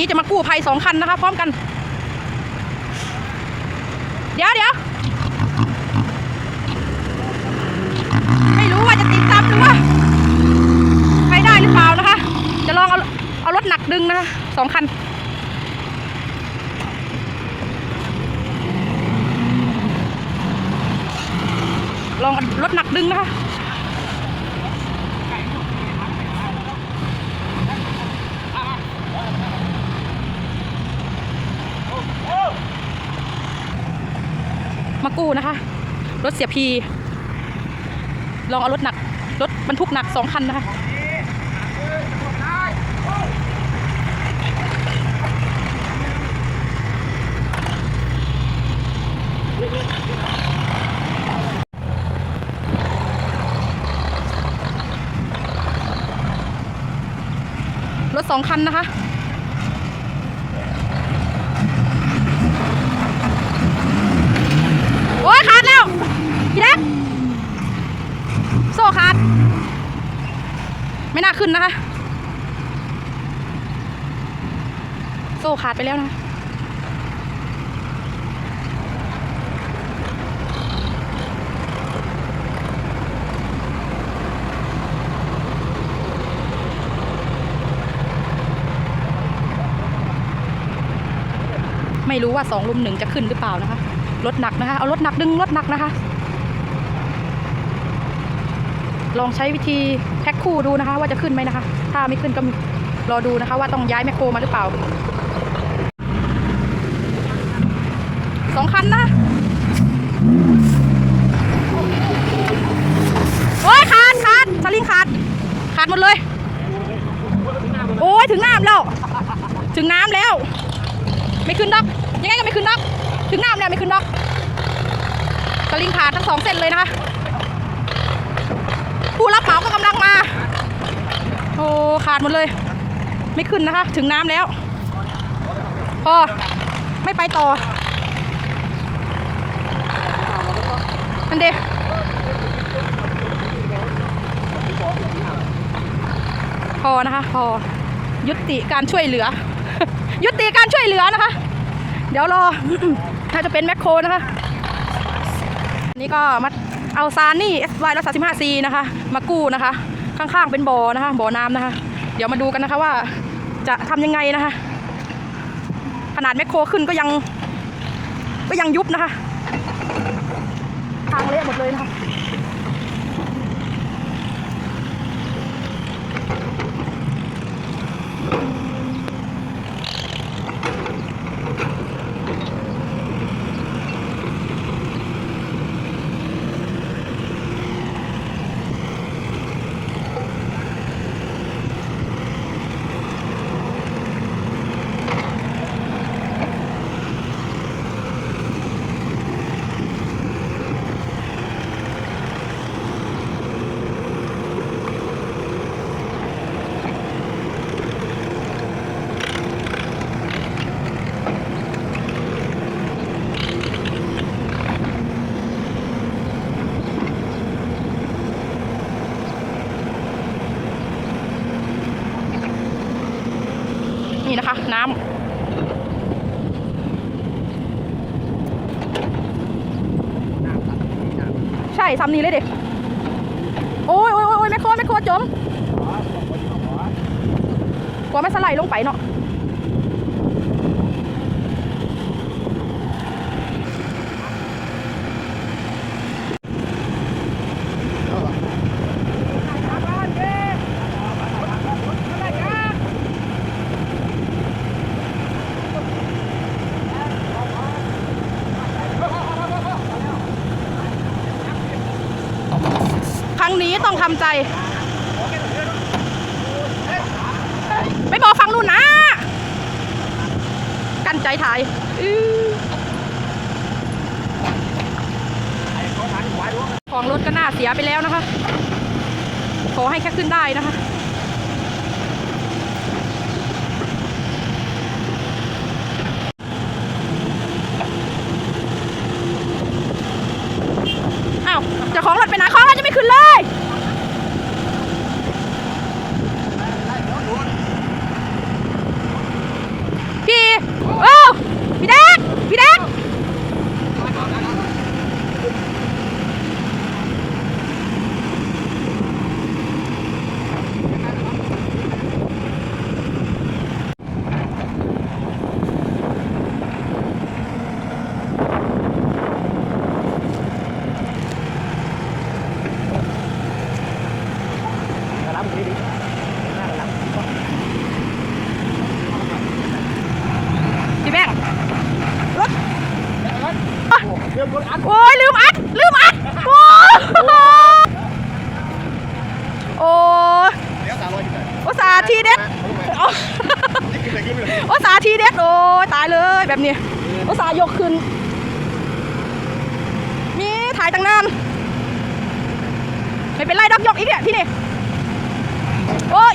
นี้จะมากู้ภัยสองคันนะคะ พร้อมกัน เดี๋ยวเดี๋ยวไม่รู้ว่าจะติดตามหรือว่าไปได้หรือเปล่านะคะ จะลองเอาเอารถหนักดึงนะคะสองคันลองรถหนักดึงนะคะ มากู้นะคะ รถเสียพี ลองเอารถหนัก รถบรรทุกหนักสองคันนะคะรถสองคันนะคะ โอ้ยขาดแล้ว พี่แดกโซ่ขาด ไม่น่าขึ้นนะคะ โซ่ขาดไปแล้วนะไม่รู้ว่าสองลุมหนึ่งจะขึ้นหรือเปล่านะคะ รถหนักนะคะ เอารถหนักดึงรถหนักนะคะ ลองใช้วิธีแพ็คคู่ดูนะคะ ว่าจะขึ้นไหมนะคะ ถ้าไม่ขึ้นก็รอดูนะคะ ว่าต้องย้ายแมคโครมาหรือเปล่าสองคันนะโอ้ยขาดขาดสลิงขาดขาดหมดเลย โอ้ยถึงน้ำแล้ว ถึงน้ำแล้ว ไม่ขึ้นดอกยังไงก็ไม่ขึ้นดอกถึงน้ำแล้วไม่ขึ้นดอกสลิงขาดทั้งสองเส้นเลยนะคะ ผู้รับเหมาก็กำลังมา โอ้ขาดหมดเลย ไม่ขึ้นนะคะ ถึงน้ำแล้วพอไม่ไปต่อมันเดพอนะคะพอยุติการช่วยเหลือ ยุติการช่วยเหลือนะคะ เดี๋ยวรอถ้าจะเป็นแมคโครนะคะ นี่ก็มา เอาซานนี่ SY ร้อยสามสิบห้า C นะคะ มากู้นะคะ ข้างๆเป็นบ่อนะคะบ่อน้ำนะคะ เดี๋ยวมาดูกันนะคะว่าจะทำยังไงนะคะ ขนาดแมคโครขึ้นก็ยัง ก็ยังยุบนะคะ ทางเละหมดเลยนะคะ ใช่ซ้ำนี้เลยเด็กโอ้ยโอ้ยโอ้ยแม่โครแม่โครจมกลัวไม่สไลด์ลงไปเนาะ นี้ต้องทำใจไม่บอกฟังนู่นนะ กันใจถ่ายอของรถก็น่าเสียไปแล้วนะคะ ขอให้แค่ขึ้นได้นะคะ อ้าวเจ้าของรถไปไหนของรถจะไม่ขึ้นเลย ทีเด็ดโอ้ยตายเลยแบบนี้อุตส่าห์ยกขึ้น มีถ่ายตั้งนานไม่เป็นไรดอกยกอีกเนี่ยที่นี่โอ้ย